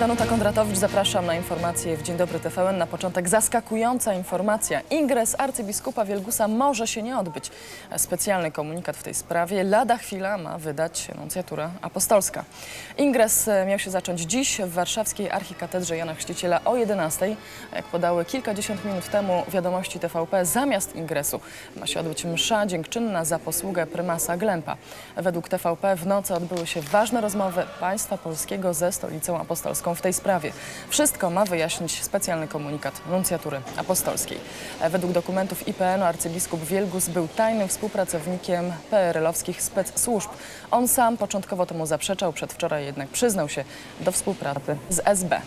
Danuta Kondratowicz, zapraszam na informacje w Dzień Dobry TVN. Na początek zaskakująca informacja. Ingres arcybiskupa Wielgusa może się nie odbyć. Specjalny komunikat w tej sprawie lada chwila ma wydać nuncjatura apostolska. Ingres e, miał się zacząć dziś w warszawskiej archikatedrze Jana Chrzciciela o 11. Jak podały kilkadziesiąt minut temu wiadomości TVP, zamiast ingresu ma się odbyć msza dziękczynna za posługę prymasa Glempa. Według TVP w nocy odbyły się ważne rozmowy państwa polskiego ze stolicą apostolską w tej sprawie. Wszystko ma wyjaśnić specjalny komunikat nuncjatury apostolskiej. Według dokumentów IPN arcybiskup Wielgus był tajnym współpracownikiem PRL-owskich specsłużb. On sam początkowo temu zaprzeczał, przedwczoraj jednak przyznał się do współpracy z SB.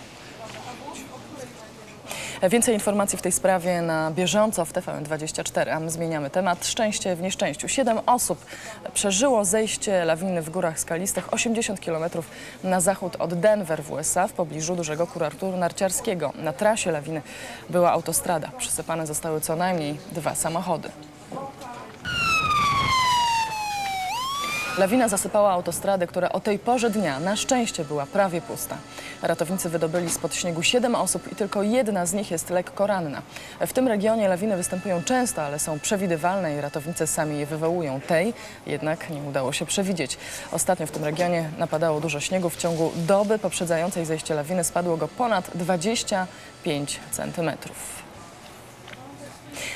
Więcej informacji w tej sprawie na bieżąco w TVN24, a my zmieniamy temat. Szczęście w nieszczęściu. Siedem osób przeżyło zejście lawiny w górach skalistych 80 km na zachód od Denver w USA w pobliżu dużego kurortu narciarskiego. Na trasie lawiny była autostrada. Przysypane zostały co najmniej dwa samochody. Lawina zasypała autostradę, która o tej porze dnia na szczęście była prawie pusta. Ratownicy wydobyli spod śniegu siedem osób i tylko jedna z nich jest lekko ranna. W tym regionie lawiny występują często, ale są przewidywalne i ratownicy sami je wywołują. Tej jednak nie udało się przewidzieć. Ostatnio w tym regionie napadało dużo śniegu. W ciągu doby poprzedzającej zejście lawiny spadło go ponad 25 centymetrów.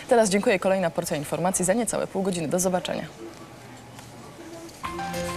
Teraz dziękuję. Kolejna porcja informacji za niecałe pół godziny. Do zobaczenia. Thank you.